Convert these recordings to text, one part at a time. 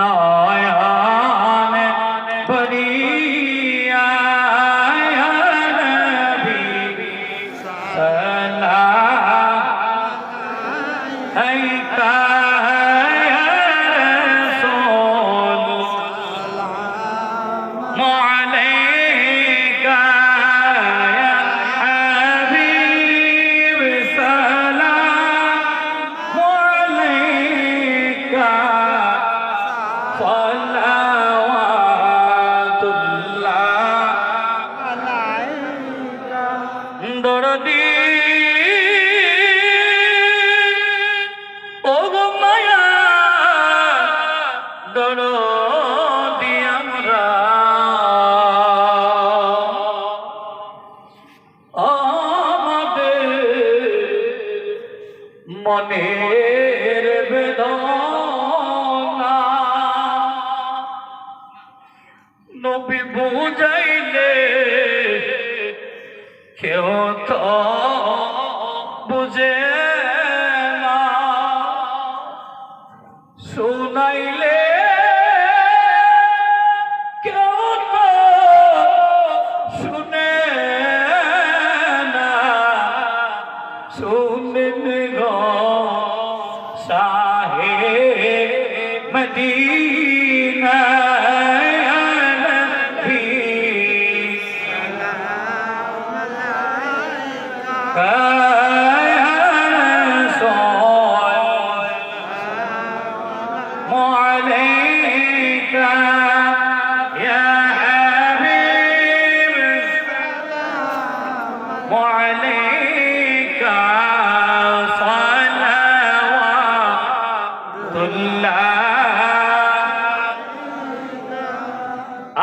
না صلوات الله عليك دردي ওগমায়া দরদি আমরা আমাদের মনে কেউ তো বুঝে না। শুনাইলে কেউ তো শুনে না। শুনেন গো শাহে মদিনা।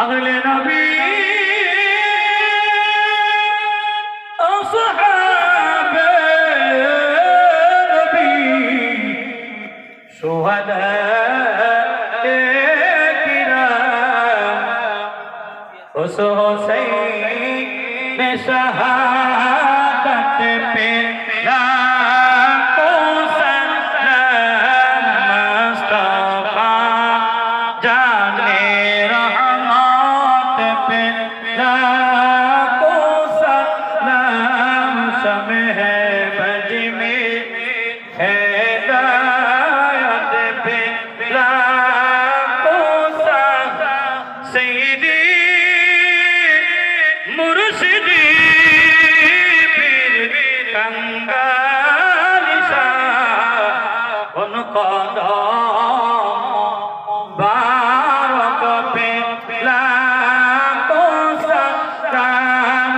আগলে নবী। আসহাবে নবী। সুহাদা কিরাম হুস হোসেন শাহাদাত পে জানে রা কোন কদম বারক পে লাখো সালাম